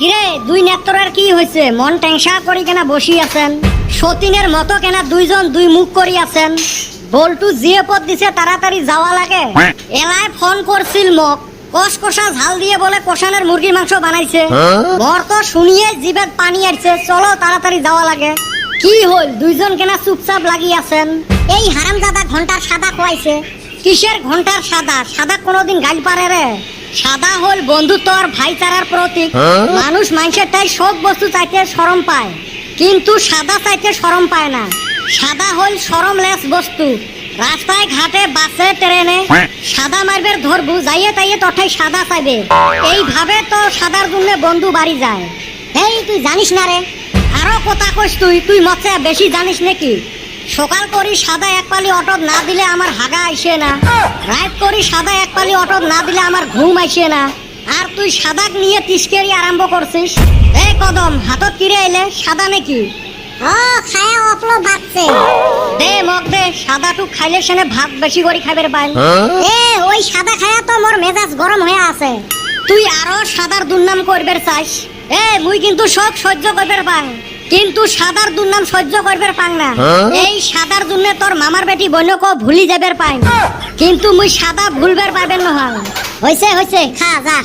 কিরে দুই নেত্রের কি হয়েছে? মন টেংসা করি কেনা বসি আছেন। সতীনের মতো কেনা দুইজন দুই মুখ করি আছেন। বল্টু জিয়ে পদ দিছে তাড়াতাড়ি যাওয়া লাগে। এলায় ফোন করছিল মোক। কষ কষা ঝাল দিয়ে বলে কষানের মুরগির মাংস বানাইছে। মর তো শুনিয়ে জিভের পানি আসছে চলো তাড়াতাড়ি যাওয়া লাগে। কি হল দুইজন কেনা চুপচাপ লাগি আছেন? এই হারামজাদা ঘণ্টার সাদা খোয়াইছে কিসের ঘণ্টার সাদা? সাদা কোনোদিন গাল পারে রে সাদা হল বন্ধুত্ব আর ভাইচারার প্রতীক। মানুষ মানুষের তাই সব বস্তু চাইতে শরম পায়। কিন্তু সাদা চাইতে শরম পায় না। সাদা হল শরমলেস বস্তু। রাস্তায় ঘাটে বাসে ট্রেনে সাদা মারবের ধরবু যাইয়ে তাইয়ে তঠাই সাদা চাইবে। এইভাবে তো সাদার জন্য বন্ধু বাড়ি যায়। এই তুই জানিস না রে? আরও কথা কইস তুই তুই মতে বেশি জানিস নাকি? সকাল করি সাদা এক পালি অটক না দিলে আমার হাগা আইসে না। রাত করি সাদা এক পালি অটক না দিলে আমার ঘুম আইসে না। আর তুই সাদাক নিয়ে তিসকেরি আরম্ভ করছিস? এই কদম হাতত কিরে এলে সাদা নাকি? ও খায়া অপলো ভাবছে দে মগ দে সাদাটু খাইলে সেনে ভাত বেশি করে খাইবার পাইল। এ ওই সাদা খায়া তো মোর মেজাজ গরম হয়ে আছে। তুই আরও সাদার দুর্নাম করবার চাস এ মুই কিন্তু সব সহ্য করবার পাং কিন্তু সাদার দুর্নাম সহ্য করবার পাং না। এই সাদার জন্য তোর মামার বেটি বন্যক ভুলি যাবার পাই কিন্তু মুই সাদা ভুলবার পাবেন নহয় হইছে হইছে খা যা।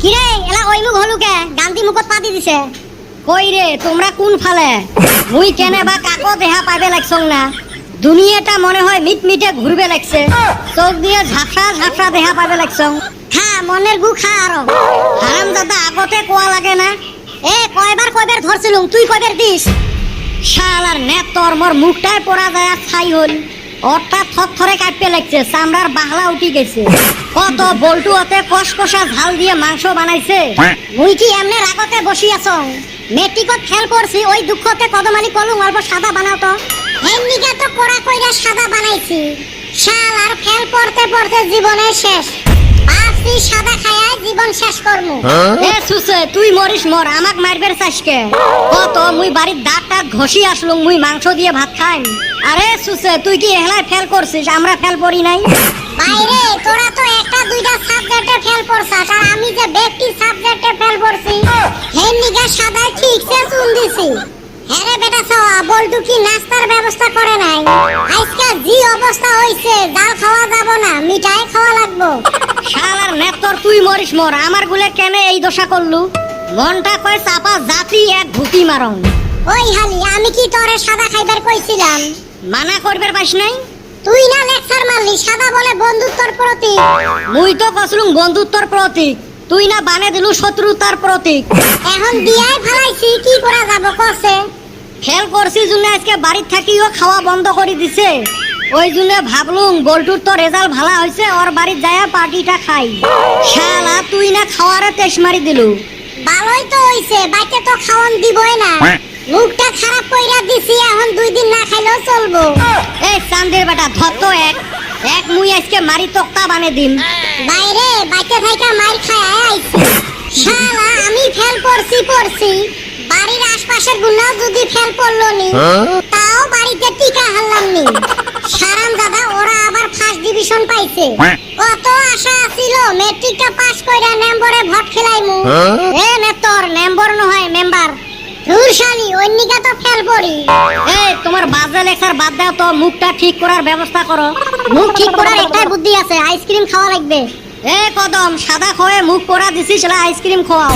কিরে এলা ওই মুখ হলুকে গান্ধী মুখত পাতি দিছে। কই রে তোমরা কোন ফালে? মুই কেনে বা কাকো দেহা পাইবে লাগছং না। দুনিয়াটা মনে হয় মিট মিটে ঘুরবে লাগছে। চোখ দিয়ে ঝাপসা ঝাপসা দেহা পাইবে লাগছং। খা মনের গু খা আরও। হারাম দাদা আগতে কোয়া লাগে না। এ কয়বার কয়বার ধরছিলুম, তুই কয়বার দিস? শালার নেত তোর, মোর মুখটাই পড়া যায়, ছাই হল ওরটা থর থরে কাটতে লাগছে, চামড়ার বাহলা উঠি গেছে। কত বল্টু অতে কষ কষা ঝাল দিয়ে মাংস বানাইছে। মুই কি এমনে রাগতে বসি আছো? মেট্রিকত ফেল করছি ওই দুঃখতে কদমালি কলুম অল্প সাদা বানাও তো। এমনিকে তো কড়া কইরা সাদা বানাইছি। শাল আর ফেল পড়তে পড়তে জীবনের শেষ। ভাবছি সাদা খায়া জীবন শেষ করমু। এ সুসে তুই মরিস মর আমাক মারবের চাইসকে কত মুই বাড়ির দাঁত টাত ঘষি আসলুম মুই মাংস দিয়ে ভাত খাইম। আরে সুসে তুই কি এহলাই ফেল করছিস? আমরা ফেল পড়ি নাই। বাইরে তোরা তো একটা দুইটা সাবজেক্টে ফেল পড়ছাস আর আমি যে ব্যক্তি সাবজেক্টে ফেল পড়ছি হেন নিগা সাদা ঠিক সে চুন দিছি। হ্যাঁ বেটা সওয়া বল্টু কি নাস্তার ব্যবস্থা করে নাই? আজকে জি অবস্থা হইছে জাল খাওয়া যাব না মিঠাই খাওয়া লাগবো। নেত তোর তুই মরিস মর। আমার গুলে কেনে এই দশা করলু? মনটা কয় চাপা জাতি এক ভুতি মারং। ওই হালি আমি কি তোরে সাদা খাইবার কইছিলাম? মানা করবার পাস নাই? তুই না লেকচার মারলি সাদা বলে বন্ধুত্বর প্রতি মুই তো কসলুম বন্ধুত্বর প্রতীক। তুই না বানে দিলু শত্রুতার প্রতীক। এখন বিয়াই ফালাইছি কি করা যাব কসে? ফেল করছি জন্য আজকে বাড়ির থাকিও খাওয়া বন্ধ করে দিছে। ওই জন্য ভাবলুম বল্টুর তো রেজাল্ট ভালো হয়েছে ওর বাড়ির যায় পার্টিটা খাই। শালা তুই না খাওয়ারে তেস মারি দিলু। ভালোই তো হইছে বাইতে তো খাওয়ান দিবই না। মুখটা খারাপ কইরা দিছি এখন দুই দিন না খাইলেও চলবো। এই চান্দের বেটা ধত্ত এক। এক মুই আজকে মারি তক্তা বানে দিম। বাইরে বাইতে থাইকা মার খায় আইছি। শালা আমি ফেল করছি পড়ছি। বাড়ির আশপাশের গুনাও যদি ফেল পড়ল নি তাও কত আশা ছিল মেট্রিকটা পাস কইরা নম্বরে ভোট খেলাইমু। এ নেতর মেম্বার নহয় মেম্বার রুশালি অন্যিকা তো ফেল পড়ি। এই তোমার বাজে লেখার বাদ দাও তো মুখটা ঠিক করার ব্যবস্থা করো। মুখ ঠিক করার একটাই বুদ্ধি আছে আইসক্রিম খাওয়া লাগবে। এ কদম সাদা খয়ে মুখ পোড়া দিছিস আইসক্রিম খাওয়াও